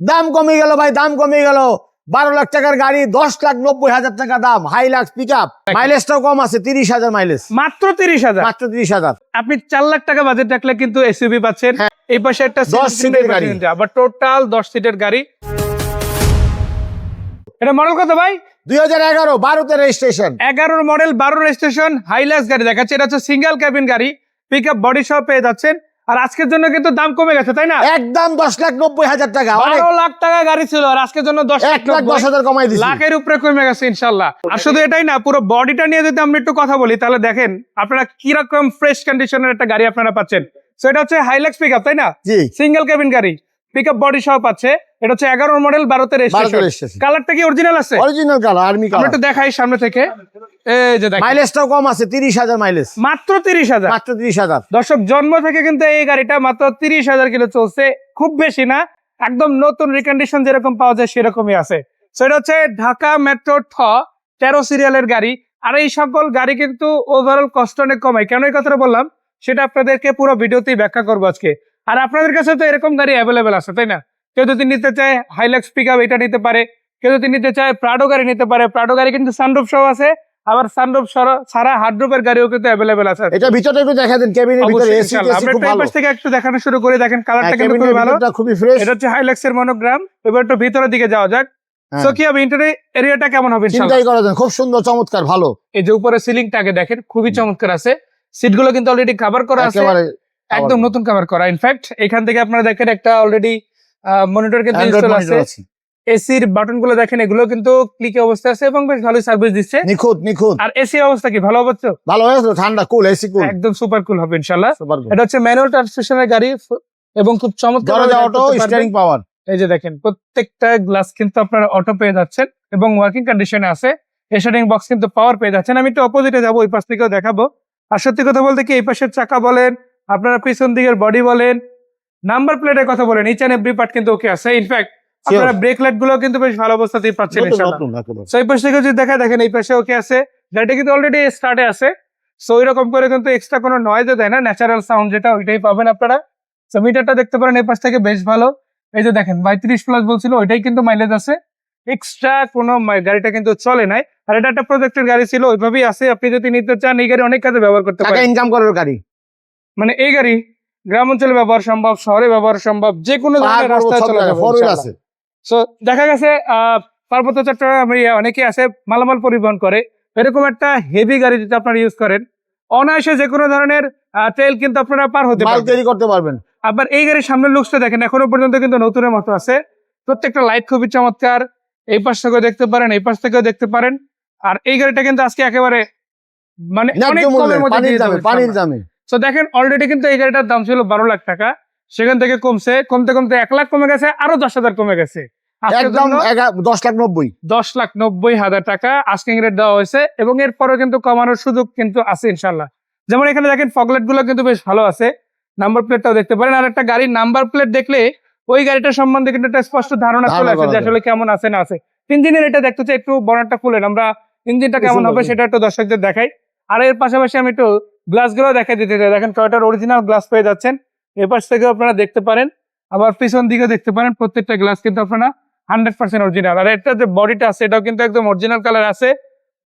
দাম কমে গেল ভাই দাম কমে গেল। বারো লাখ টাকার গাড়ি দশ লাখ নব্বই হাজার টাকা দাম হাই লাক্স পিক আপ মাইলেজটাও কম আছে তিরিশ হাজার মাইলেজ মাত্র তিরিশ হাজার? মাত্র তিরিশ হাজার। আপনি চার লাখ টাকা বাজেট রাখলে কিন্তু এসইউভি পাচ্ছেন। এই পাশে একটা হ্যাঁ। দশ সিটের সিটের গাড়ি। আবার টোটাল দশ সিটের গাড়ি। এটা মডেল কত ভাই? দুই হাজার এগারো বারোতে রেজিস্ট্রেশন এগারোর মডেল বারো রেজিস্ট্রেশন হাইলাক্স গাড়ি দেখাচ্ছে। এটা হচ্ছে সিঙ্গেল ক্যাবিন গাড়ি। পিক আপ বডি সহ পেয়ে যাচ্ছেন। আর আজকের জন্য কিন্তু দাম কমে গেছে তাই না? একদম দশ লাখ নব্বই হাজার টাকা বারো লাখ টাকা গাড়ি ছিল আর আজকের জন্য দশ লাখ দশ হাজার কমাই দিচ্ছি লাখের উপরে কমে গেছে ইনশাল্লাহ। আর শুধু এটাই না পুরো বডিটা নিয়ে যদি আমরা একটু কথা বলি তাহলে দেখেন আপনারা কীরকম ফ্রেশ কন্ডিশনের একটা গাড়ি আপনারা পাচ্ছেন। সো এটা হচ্ছে হাইলেক্স পিক তাই না? জি। সিঙ্গেল কেবিন গাড়ি। পিক আপ বডি সহ পাচ্ছে এটা হচ্ছে এগারোর মডেল বারোতে রেজিস্ট্রেশন কালারটা কি অরিজিনাল আছে? অরিজিনাল কালার আর্মি কালার একটু দেখাই সামনে থেকে। এই যে দেখেন। মাইলেজটাও কম আছে তিরিশ হাজার মাইলেজ মাত্র তিরিশ হাজার। মাত্র তিরিশ হাজার। দর্শক জন্ম থেকে কিন্তু এই গাড়িটা মাত্র তিরিশ হাজার কিলো চলছে। খুব বেশি না একদম নতুন রিকন্ডিশন যেরকম পাওয়া যায় সেরকমই আছে। সেটা হচ্ছে ঢাকা মেট্রো ঠ তেরো সিরিয়ালের গাড়ি। আর এই সকল গাড়ি কিন্তু ওভারঅল কষ্ট অনেক কমায় কেন এই কথাটা বললাম? সেটা আপনাদেরকে পুরো ভিডিওতেই ব্যাখ্যা করব আজকে। আর আপনাদের কাছে তো এরকম গাড়ি অ্যাভেলেবেল আছে তাই না? কেউ যদি নিতে চায় হাইলাক্স পিক আপ এটা নিতে পারে কেউ যদি নিতে চায় প্রাডো গাড়ি নিতে পারে প্রাডো গাড়ি কিন্তু সানরুফ সহ আছে আবার সানরুফ ছাড়া হার্ডরুফের গাড়িও কিন্তু অ্যাভেলেবেল আছে। এটা ভিতরে একটু দেখা দেন কেবিনের ভিতরে এসি। আমরা খুব ভালো। পাশ থেকে একটু দেখানো শুরু করে দেখেন কালারটা হ্যাঁ, কিন্তু কেবিনের ভালো। ভিতরটা খুবই ফ্রেশ এটা হচ্ছে হাইলাক্সের মনোগ্রাম এবার একটু ভিতরের দিকে যাওয়া যাক। হ্যাঁ। সো কি হবে ইন্টারি এরিয়াটা কেমন হবে ইনশাআল্লাহ? চিন্তাই করা যায় খুব সুন্দর চমৎকার ভালো। এই যে উপরে সিলিংটা আগে দেখেন খুবই চমৎকার আছে। সিটগুলো কিন্তু অলরেডি কভার করা আছে। একদম নতুন কভার করা। ইনফ্যাক্ট এখান থেকে আপনারা দেখেন একটা অলরেডি মনিটর কিন্তু ইনস্টল আছে। এসির বাটনগুলো দেখেন এগুলো কিন্তু ক্লিকে অবস্থা আছে এবং বেশ ভালোই সার্ভিস দিচ্ছে। নিখুঁত নিখুঁত। আর এসির অবস্থা কি? ভালো অবস্থা? ভালো হয়েছে ঠান্ডা কুল এসি কুল একদম সুপার কুল হবে কুল এটা হচ্ছে ম্যানুয়াল ট্রান্সমিশনের গাড়ি এবং খুব চমৎকার অটো স্টিয়ারিং পাওয়ার এই যে দেখেন প্রত্যেকটা গ্লাস কিন্তু আপনারা অটো পেয়ে যাচ্ছেন এবং ওয়ার্কিং কন্ডিশনে আছে। এশারিং বক্স কিন্তু পাওয়ার পেয়ে যাচ্ছেন। আমি একটু অপোজিটে যাব ওই পাশ থেকেও দেখাবো। আর সত্যি কথা বলতে কি এই পাশের চাকা বলেন আপনারা পিছন দিকের বডি বলেন নাম্বার প্লেটের কথা বলেন ইচ অ্যান্ড এভরি পার্ট কিন্তু ওকে আছে। ইনফ্যাক্ট আপনারা ব্রেক লাইটগুলো কিন্তু বেশ ভালো অবস্থাতেই পাচ্ছেন সো এই পাশ থেকে যদি দেখা দেখেন এই পাশে ওকে আছে। গাড়িটা কিন্তু অলরেডি স্টার্টে আছে। সো এরকম করে কিন্তু এক্সট্রা কোনো নয়েজও দেয় না ন্যাচারাল সাউন্ড যেটা ওইটাই পাবেন আপনারা। সো মিটারটা দেখতে পারেন এই পাশ থেকে বেশ ভালো। এই যে দেখেন পঁয়ত্রিশ প্লাস বলছিল ওইটাই কিন্তু মাইলেজ আছে। এক্সট্রা কোনো গাড়িটা কিন্তু চলে নাই। আর এটা একটা প্রজেক্টের গাড়ি ছিল ওইভাবেই আছে। আপনি যদি নিতে চান এই গাড়ি অনেক কাজে ব্যবহার করতে পারেন। ইনকাম করার গাড়ি। মানে এই গাড়ি গ্রাম অঞ্চলে ব্যবহার সম্ভব শহরে ব্যবহার সম্ভব যে কোনো ধরনের রাস্তায় চলে যাবে সো দেখা গেছে পার্বত্য চট্টগ্রাম অনেকে আছে মালামাল পরিবহন করে। এরকম একটা হেভি গাড়ি যদি আপনারা ইউজ করেন অনায়াসে যে কোনো ধরনের ট্রেল কিন্তু আপনারা পার হতে পারবেন। তৈরি করতে পারবেন। আবার এই গাড়ির সামনের লুকসটা দেখেন এখনও পর্যন্ত কিন্তু নতুনের মতো আছে। প্রত্যেকটা লাইট খুবই চমৎকার। এই পাশ থেকেও দেখতে পারেন এই পাশ থেকেও দেখতে পারেন। আর এই গাড়িটা কিন্তু আজকে একেবারে মানে অনেক কমের মধ্যে পানির দামে। ইনশাআল্লাহ। দেখেন অলরেডি কিন্তু এই গাড়িটার দাম ছিল বারো লাখ টাকা। সেখান থেকে কমছে কমতে কমতে এক লাখ কমে গেছে আরও দশ হাজার কমে গেছে। একদম দশ লাখ নব্বই। দশ লাখ নব্বই হাজার টাকা আস্কিং রেট দেওয়া হয়েছে এবং এরপরেও কিন্তু কমানোর সুযোগ কিন্তু আছে ইনশাল্লাহ যেমন এখানে দেখেন ফগলেটগুলো কিন্তু বেশ ভালো আছে। নাম্বার প্লেটটাও দেখতে পারেন আর একটা গাড়ির নাম্বার প্লেট দেখলে ওই গাড়িটার সম্বন্ধে কিন্তু একটা স্পষ্ট ধারণা চলে আসে যে আসলে কেমন আছে না আছে। ইঞ্জিনের এটা দেখতে চাই একটু বর্ণাটা খুলেন আমরা ইঞ্জিনটা কেমন হবে সেটা একটু দর্শকদের দেখাই। আর এর পাশাপাশি আমি একটু গ্লাসগুলো দেখাই দিতে চাই দেখেন টয়টার অরিজিনাল গ্লাস পেয়ে যাচ্ছেন। এপাশ থেকেও আপনারা দেখতে পারেন। আবার পিছন দিকে দেখতে পারেন। প্রত্যেকটা গ্লাস কিন্তু আপনারা হান্ড্রেড পার্সেন্ট অরিজিনাল আর এটা যে বডিটা আছে এটাও কিন্তু একদম অরিজিনাল কালার আছে।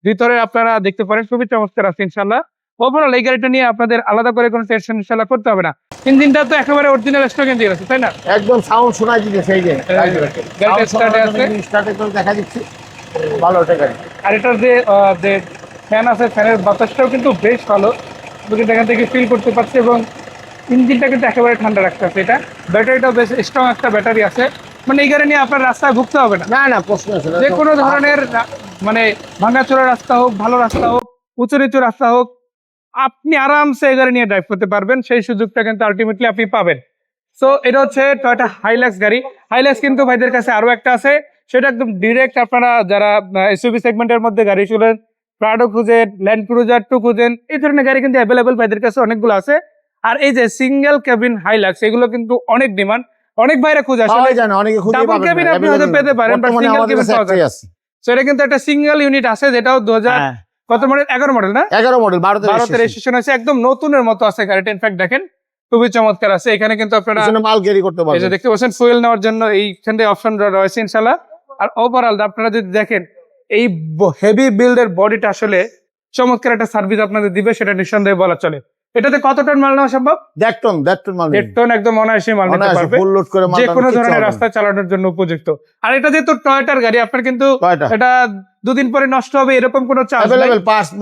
ভিতরে আপনারা দেখতে পারেন খুবই চমৎকার আছে ইনশাল্লাহ ওভারঅল এই গাড়িটা নিয়ে আপনাদের আলাদা করে কোনো টেনশন ইনশাল্লাহ করতে হবে না। ইঞ্জিনটা তো একেবারে অরিজিনাল স্টক ইঞ্জিন আছে তাই না? একদম সাউন্ড দিতে সেই যে। গাড়িটা স্টার্টে আছে। স্টার্টে করে দেখা দিচ্ছি। ভালো ওটা গাড়ি আর এটার যে যে ফ্যান আছে ফ্যানের বাতাসটাও কিন্তু বেশ ভালো। আপনি এখান থেকে ফিল করতে পারছি এবং ইঞ্জিনটা কিন্তু একেবারে ঠান্ডা রাখতে আছে এটা ব্যাটারিটাও বেশ স্ট্রং একটা ব্যাটারি আছে। মানে এই গাড়ি নিয়ে আপনার রাস্তায় ভুগতে হবে না। না না প্রশ্ন আছে যে কোনো ধরনের মানে ভাঙাচোরা রাস্তা হোক ভালো রাস্তা হোক উঁচু নিচু রাস্তা হোক আপনি আরামসে এই গাড়ি নিয়ে ড্রাইভ করতে পারবেন। সেই সুযোগটা কিন্তু আলটিমেটলি আপনি পাবেন। সো এটা হচ্ছে টয়টা হাইলাক্স গাড়ি। হাইলাক্স কিন্তু ভাইদের কাছে আরও একটা আছে। সেটা একদম ডিরেক্ট আপনারা যারা এসইউভি সেগমেন্টের মধ্যে গাড়ি চলেন প্রাডো খুঁজেন ল্যান্ড ক্রুজার টু খুঁজেন এই ধরনের গাড়ি কিন্তু অ্যাভেলেবেল ভাইদের কাছে অনেকগুলো আছে। আর এই যে সিঙ্গেল ক্যাবিন হাইলাক্স এগুলো কিন্তু অনেক ডিমান্ড অনেক বাইরে খুঁজে আসলে পাওয়াই যায় না অনেকে খুঁজে Double পাবেন cabin না, আপনি হয়তো পেতে পারেন, cabin কাছে পাওয়া যায়। তো এটা কিন্তু একটা সিঙ্গেল ইউনিট আছে যেটাও দু হাজার হ্যাঁ। কত মডেল এগারো মডেল না? এগারো মডেল বারোতে ভারতের রেজিস্ট্রেশন আছে একদম নতুনের মতো আছে গাড়িটা ইনফ্যাক্ট দেখেন খুবই চমৎকার আছে। এখানে কিন্তু আপনারা মাল ক্যারি করতে এই যে পারবেন। দেখতে পাচ্ছেন ফুয়েল নেওয়ার জন্য এইখানে অপশন রয়েছে ইনশাল্লাহ আর ওভারঅল আপনারা যদি দেখেন এই হেভি বিল্ডের বডিটা আসলে চমৎকার একটা সার্ভিস আপনাদের দিবে সেটা নিঃসন্দেহে বলা চলে। এটাতে কত টন মাল নেওয়া সম্ভব? দেড় টন দেড় টন মাল দেড় টন একদম অনায়াসে মাল নিতে পারবে। লোড করে যে কোনো ধরনের রাস্তা চালানোর জন্য উপযুক্ত। আর এটা যেহেতু টয়টার গাড়ি আপনার কিন্তু এটা দুদিন পরে নষ্ট হবে এরকম কোনো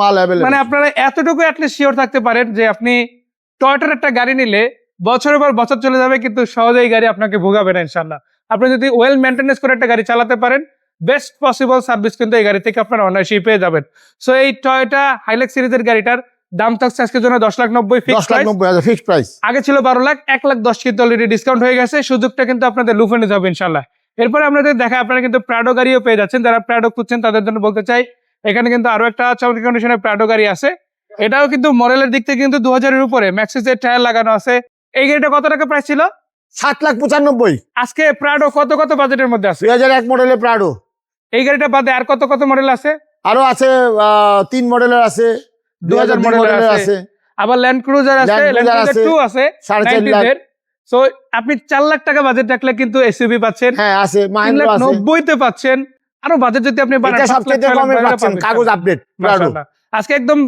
মাল মানে আপনারা এতটুকু অ্যাটলিস্ট শিওর থাকতে পারেন যে আপনি টয়টার একটা গাড়ি নিলে বছরের পর বছর চলে যাবে কিন্তু সহজে এই গাড়ি আপনাকে ভোগাবে না ইনশাল্লাহ আপনি যদি ওয়েল মেনটেনেন্স করে একটা গাড়ি চালাতে পারেন বেস্ট পসিবল সার্ভিস কিন্তু এই গাড়ি থেকে আপনারা অনায়াসেই পেয়ে যাবেন। সো এই টয়টা হাইলেক্স সিরিজের গাড়িটার দাম থাকছে আজকের জন্য দশ লাখ নব্বই দশ লাখ নব্বই হাজার ফিক্সড প্রাইস আগে ছিল বারো লাখ এক লাখ দশ কিন্তু অলরেডি ডিসকাউন্ট হয়ে গেছে। সুযোগটা কিন্তু আপনাদের লুফে নিতে হবে ইনশাল্লাহ এরপরে আপনাদের দেখা আপনারা কিন্তু প্রাডো গাড়িও পেয়ে যাচ্ছেন। যারা প্রাডো খুঁজছেন তাদের জন্য বলতে চাই এখানে কিন্তু আরও একটা চমৎকার কন্ডিশনের প্রাডো গাড়ি আছে। এটাও কিন্তু মডেলের দিক থেকে কিন্তু দু হাজারের উপরে ম্যাক্সিসের টায়ার লাগানো আছে। এই গাড়িটা কত টাকা প্রাইস ছিল? সাত লাখ পঁচানব্বই। আজকে প্রাডো কত কত বাজেটের মধ্যে আছে? দুই হাজার এক মডেলের প্রাডো এই গাড়িটা বাদে আর কত কত মডেল আছে? আরও আছে তিন মডেলের আছে দু হাজার 2000 মডেলের আছে। আবার ল্যান্ড ক্রুজার আছে ল্যান্ড ক্রুজার টু আছে সাড়ে চার লাখ। সো আপনি চার লাখ টাকা বাজেট রাখলে কিন্তু এসইউভি পাচ্ছেন। হ্যাঁ আছে মাহিন্দ্রা আছে। নব্বইতে পাচ্ছেন। আরও বাজেট যদি আপনি এটা সবচেয়ে কমে পাচ্ছেন কাগজ আপডেট প্রাডো আজকে একদম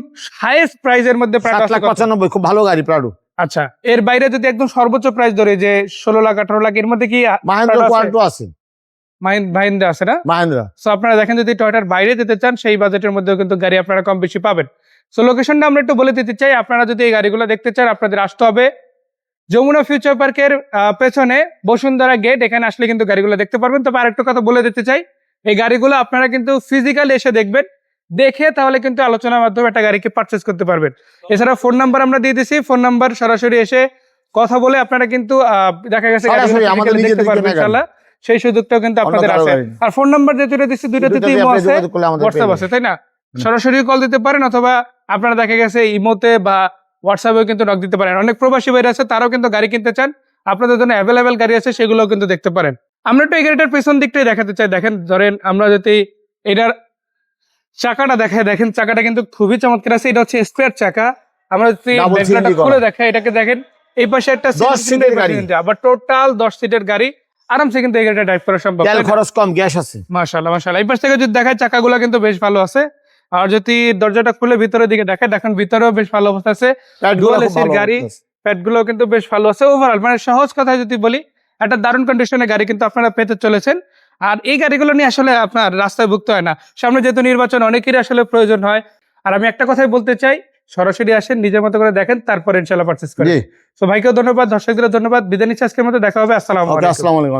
হাইয়েস্ট প্রাইজের মধ্যে সাত লাখ কত? পঁচানব্বই খুব ভালো গাড়ি প্রাডো আচ্ছা এর বাইরে যদি একদম সর্বোচ্চ প্রাইস ধরে যে ষোলো লাখ আঠারো লাখ এর মধ্যে কি মাহিন্দ্রা আছে? মাহিন্দ্রা আছে না? মাহিন্দ্রা। সো আপনারা দেখেন যদি টয়টার বাইরে যেতে চান সেই বাজেটের মধ্যেও কিন্তু গাড়ি আপনারা কম বেশি পাবেন। সো লোকেশনটা আমরা একটু বলে দিতে চাই আপনারা যদি এই গাড়িগুলো দেখতে চান আপনাদের আসতে হবে যমুনা ফিউচার পার্কের পেছনে বসুন্ধরা গেট এখানে আসলে কিন্তু গাড়িগুলো দেখতে পারবেন। তবে আরেকটু কথা বলে দিতে চাই এই গাড়িগুলো আপনারা কিন্তু ফিজিক্যালি এসে দেখবেন দেখে তাহলে কিন্তু আলোচনার মাধ্যমে একটা গাড়িকে পারচেস করতে পারবেন। এছাড়া ফোন নাম্বার আমরা দিয়ে দিছি ফোন নাম্বার সরাসরি এসে কথা বলে আপনারা কিন্তু দেখা গেছে দেখতে পারবেন ইনশাআল্লাহ। সেই সুযোগটাও কিন্তু আপনাদের আছে। আর ফোন নাম্বার যে দুটো দিচ্ছি দুইটাতে দুইটাতে ইমো আছে হোয়াটসঅ্যাপ আছে তাই না? সরাসরি কল দিতে পারেন অথবা আপনারা দেখা গেছে ইমোতে বা হোয়াটসঅ্যাপেও কিন্তু নক দিতে পারেন। অনেক প্রবাসী বাইরে আছে তারাও কিন্তু গাড়ি কিনতে চান। আপনাদের জন্য অ্যাভেলেবেল গাড়ি আছে সেগুলোও কিন্তু দেখতে পারেন। আমরা একটু এই গাড়িটার পেছন দিকটাই দেখাতে চাই। দেখেন ধরেন আমরা যদি এটার চাকাটা দেখাই দেখেন চাকাটা কিন্তু খুবই চমৎকার আছে। এটা হচ্ছে স্কোয়ার চাকা। আমরা যদি। খুলে দেখাই এটাকে দেখেন এই পাশে একটা। আবার টোটাল দশ সিটের গাড়ি। আরামসে কিন্তু এই গাড়িটা ড্রাইভ করা সম্ভব। তেল খরচ কম গ্যাস আছে। মাশাআল্লাহ মাশাআল্লাহ। এই পাশ থেকে যদি দেখায় চাকাগুলো কিন্তু বেশ ভালো আছে। আর যদি দরজাটা খুলে ভিতরের দিকে দেখায় দেখেন ভিতরেও বেশ ভালো অবস্থা আছে। প্যাডগুলো Dual খুব AC র ভালো গাড়ি। প্যাডগুলো কিন্তু বেশ ভালো আছে। ওভারঅল মানে সহজ কথায় যদি বলি একটা দারুণ কন্ডিশনের গাড়ি কিন্তু আপনারা পেতে চলেছেন। আর এই গাড়িগুলো নিয়ে আসলে আপনার রাস্তায় ভুগতে হয় না। সামনে যেহেতু নির্বাচন অনেকেরই আসলে প্রয়োজন হয়। আর আমি একটা কথাই বলতে চাই সরাসরি আসেন নিজের মতো করে দেখেন তারপর ইনশাল্লাহ পারচেস করেন। তো ভাইকেও ধন্যবাদ দর্শকদের ধন্যবাদ। বিদায় নিচ্ছি আজকের মতো দেখা হবে আসসালাম ওকে আসসালামু আলাইকুম।